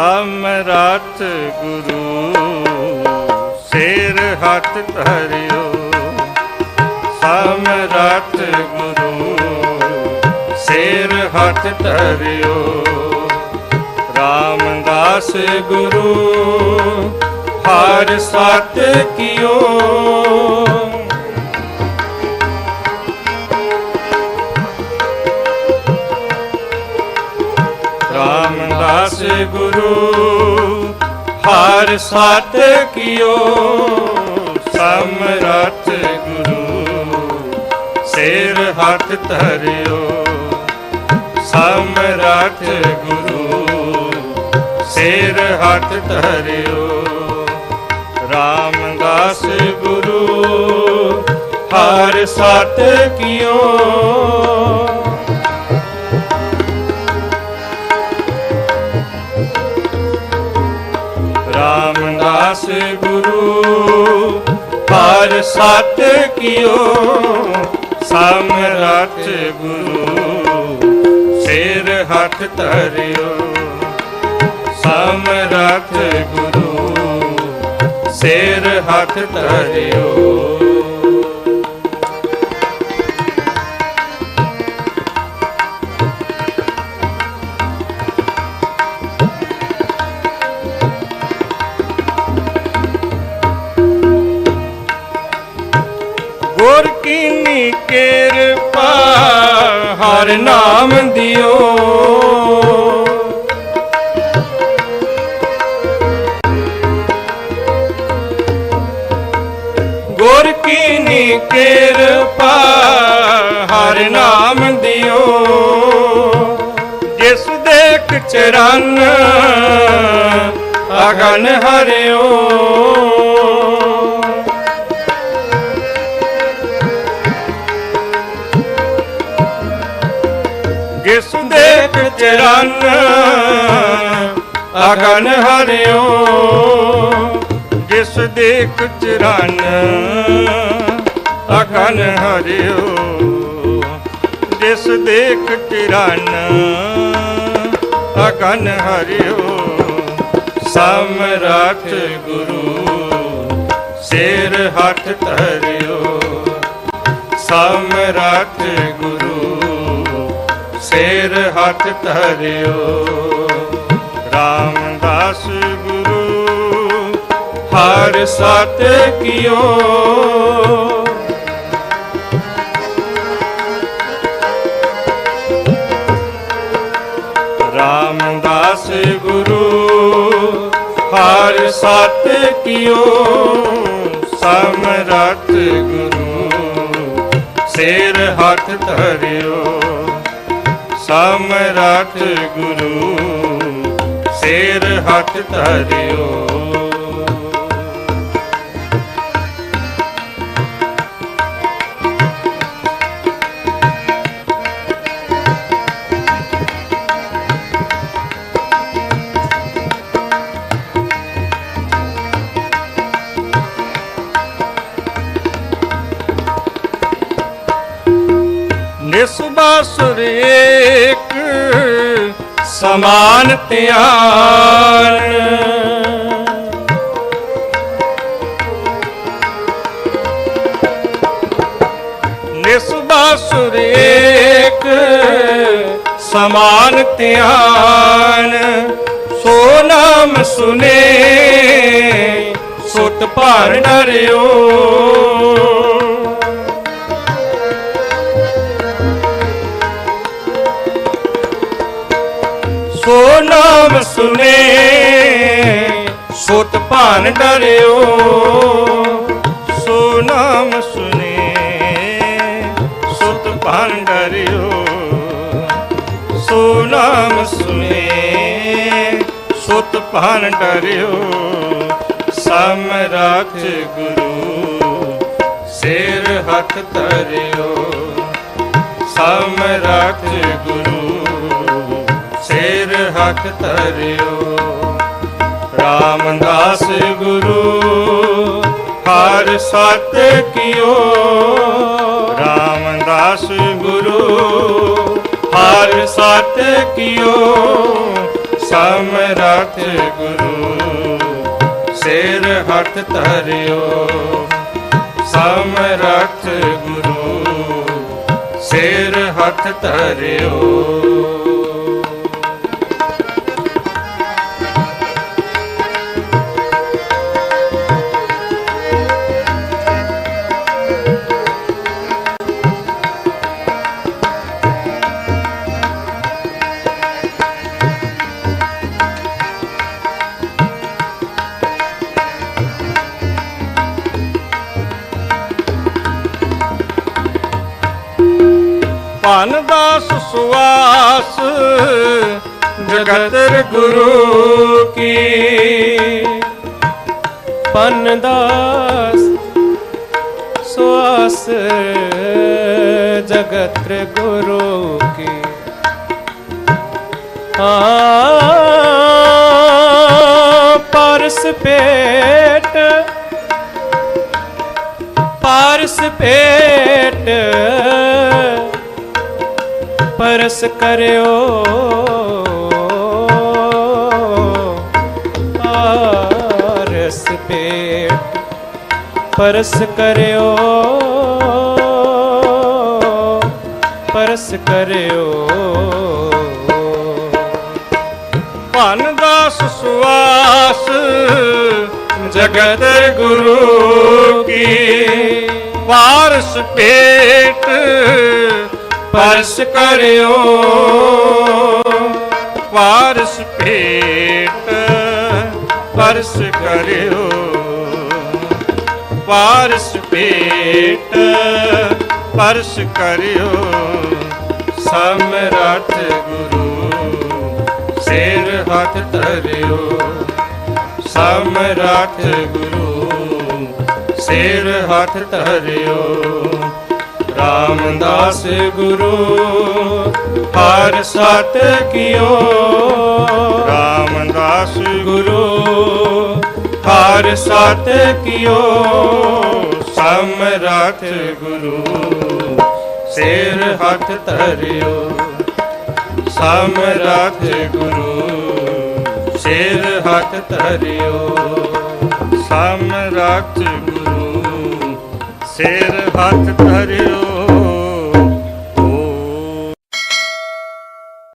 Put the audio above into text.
ਅਮਰਤ ਗੁਰੂ, ਸਿਰ ਹੱਥ ਧਰਿਓ। ਸਮਰਤ ਗੁਰੂ, ਸਿਰ ਹੱਥ ਧਰਿਓ। ਰਾਮਦਾਸ ਗੁਰੂ, ਹਰ ਸਤ ਕੀਓ। ਰਾਮਦਾਸ ਗੁਰੂ ਹਰ ਸਤ ਕਿਓ, ਸਮਰਥ ਗੁਰੂ, ਸਿਰ ਹੱਥ ਧਰਿਓ, ਸਮਰਥ ਗੁਰੂ, ਸਿਰ ਹੱਥ ਧਰਿਓ। ਰਾਮਦਾਸ ਗੁਰੂ, ਹਰ ਸਤ ਕੀਓ ਰਾਮਦਾਸ ਗੁਰੂ, ਹਰ ਸਤ ਕੀਓ ਸਮਰਥ ਗੁਰੂ, ਸਿਰ ਹੱਥ ਧਰਿਓ। ਸਮਰਥ ਗੁਰੂ, ਸਿਰ ਹੱਥ ਧਰਿਓ। ਨਾਮ ਦਿਓ। ਗੁਰ ਕੀਨੀ ਕਿਰਪਾ ਹਰ ਨਾਮ ਦਿਓ। ਜਿਸ ਦੇਖ ਚਰਨ ਅਗਨ ਹਰਿਓ। ਜਿਸ ਦੇਖ ਚਰਨ ਅਗਨ ਹਰਿਓ, ਜਿਸ ਦੇਖ ਚਰਨ ਅਗਨ ਹਰਿਓ, ਜਿਸ ਦੇਖ ਚਰਨ ਅਗਨ ਹਰਿਓ, ਸਮਰਥ ਗੁਰੂ, ਸਿਰ ਹੱਥ ਧਰਿਓ। ਸਮਰਥ ਹੱਥ ਧਰਿਓ। ਰਾਮਦਾਸ ਗੁਰੂ, ਹਰ ਸਤ ਕੀਓ। ਰਾਮਦਾਸ ਗੁਰੂ, ਹਰ ਸਤ ਕੀਓ। ਸਮਰਥ ਗੁਰੂ, ਸਿਰ ਹੱਥ ਧਰਿਓ। ਸਮਰਥ ਗੁਰੂ ਸ਼ੇਰ ਹੱਥ ਧਰਿਓ। ਨਿਸਬਾਸੁਰ ਏਕ ਸਮਾਨ ਧਿਆਨ। ਨਿਸਬਾਸੁਰ ਸਮਾਨ ਧਿਆਨ। ਸੋ ਨਾਮ ਸੁਨੇ ਸੁਤ ਭਰ ਡਰਿਓ ਡਰਿਓ। ਸੋ ਨਾਮ ਸੁਨੇ, ਸੁਤ ਭਾਨ ਡਰਿਓ। ਸੋ ਨਾਮ ਸੁਨੇ, ਸੁਤ ਭਾਨ ਡਰਿਓ। ਸਮਰਥ ਗੁਰੂ, ਸਿਰ ਹੱਥ ਧਰਿਓ। ਸਮਰਥ ਗੁਰੂ, ਸਿਰ ਹੱਥ ਧਰਿਓ। ਰਾਮਦਾਸ ਗੁਰੂ, ਹਰ ਸਤ ਕੀਓ। ਰਾਮਦਾਸ ਗੁਰੂ, ਹਰ ਸਤ ਕੀਓ। ਸਮਰਥ ਗੁਰੂ, ਸਿਰ ਹੱਥ ਧਰਿਓ। ਸਮਰਥ ਗੁਰੂ, ਸਿਰ ਹੱਥ ਧਰਿਓ। ਭਨ ਦਾਸ ਸੁਆਸ ਜਗਤਰ ਗੁਰੂ ਕੀ। ਪਨ ਦਾਸ ਸੁਆਸ, ਜਗਤ ਗੁਰੂ ਕੀ। ਆ ਪਰਸ ਪੇਟ ਪਾਰਸ ਪੇਟ ਪਰਸ ਕਰਿਓ। ਪਰਸ ਪੇਟ ਪਰਸ ਕਰਿਓ। ਪਰਸ ਕਰਿਓ। ਭਨ ਦਾਸ ਸੁਆਸ ਜਗਤ ਗੁਰੂ ਕੀ, ਵਾਰਸ ਪੇਟ ਪਰਸ ਕਰਿਓ। ਵਾਰਸ ਪੇਟ ਪਰਸ ਕਰਿਓ। ਵਾਰਸ ਪੇਟ ਪਰਸ ਕਰਿਓ। ਸਮਰੱਥ ਗੁਰੂ ਸਿਰ ਹੱਥ ਧਰਿਓ। ਸਮਰੱਥ ਗੁਰੂ ਸਿਰ ਹੱਥ ਧਰਿਓ। ਰਾਮਦਾਸ ਗੁਰੂ, ਹਰ ਸਤ ਕੀਓ। ਰਾਮਦਾਸ ਗੁਰੂ, ਹਰ ਸਤ ਕੀਓ। ਸਮਰੱਥ ਗੁਰੂ, ਸਿਰ ਹੱਥ ਧਰਿਓ। ਸਮਰੱਥ ਗੁਰੂ, ਸਿਰ ਹੱਥ ਧਰਿਓ। ਸਮਰੱਥ ਗੁਰੂ, ਸਿਰ ਹੱਥ ਧਰਿਓ।